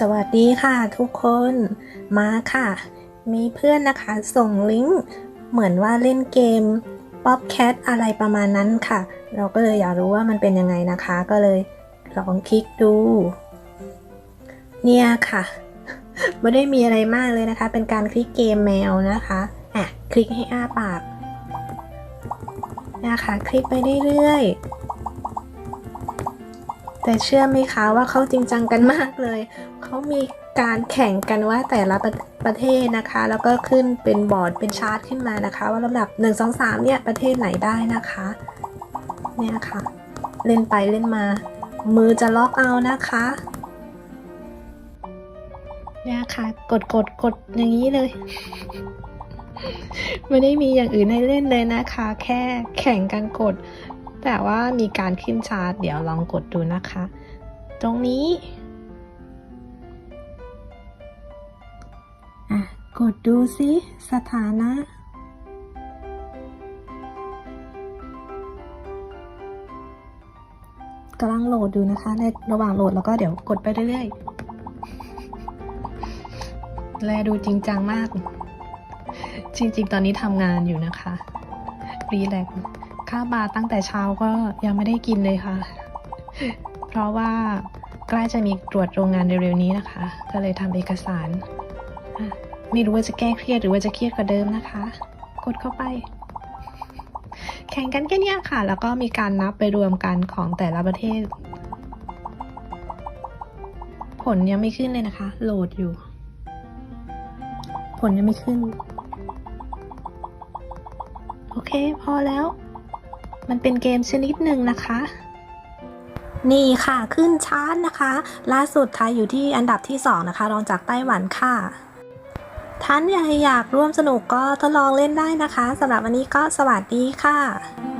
สวัสดีค่ะทุกคนมาค่ะ มีเพื่อนนะคะส่งลิงก์เหมือนว่าเล่นเกม Pop Cat อะไรประมาณนั้นค่ะ เราก็เลยอยากรู้ว่ามันเป็นยังไงนะคะ ก็เลยลองคลิกดู เนี่ยค่ะ ไม่ได้มีอะไรมากเลยนะคะ เป็นการคลิกเกมแมวนะคะอะคลิกให้อ้าปากนะคะคลิกไปเรื่อยๆ แต่เชื่อไหมคะว่าเขาจริงจังกันมากเลย เขามีการแข่งกันว่าแต่ละประประเทศนะคะ แล้วก็ขึ้นเป็นบอร์ดเป็นชาร์ตขึ้นมานะคะ ว่าลำดับ 1 2 3 เนี่ยประเทศไหนได้นะคะเนี่ยค่ะ เล่นไปเล่นมา มือจะล็อกเอานะคะเนี่ยค่ะ กดกดกดอย่างนี้เลย ไม่ได้มีอย่างอื่นให้เล่นเลยนะคะ แค่แข่งกันกด แต่ว่ามีการขึ้นชาร์ตเดี๋ยวลองกดดูนะคะ ตรงนี้อะกดดูสิสถานะ กำลังโหลดดูนะคะ ในระหว่างโหลดแล้วก็เดี๋ยวกดไปเรื่อยๆ แลดูจริงจังมาก จริงๆ ตอนนี้ทำงานอยู่นะคะ รีแลกซ์ ข้าวบาตั้งแต่เช้าก็ยังไม่ได้กินเลยค่ะ เพราะว่าใกล้จะมีตรวจโรงงานเร็วๆนี้นะคะ ก็เลยทำเอกสาร ไม่รู้ว่าจะแก้เครียดหรือว่าจะเครียดกว่าเดิมนะคะ กดเข้าไป แข่งกันแค่เนี้ยค่ะ แล้วก็มีการนับไปรวมกันของแต่ละประเทศ ผลยังไม่ขึ้นเลยนะคะ โหลดอยู่ ผลยังไม่ขึ้น โอเค พอแล้ว มันเป็นเกมชนิดหนึ่งนะคะ นี่ค่ะขึ้นชาร์ตนะคะ ล่าสุดไทยอยู่ที่อันดับที่ 2 นะคะ รองจากไต้หวันค่ะ ท่านใดอยากร่วมสนุกก็ทดลองเล่นได้นะคะสำหรับวันนี้ก็สวัสดีค่ะ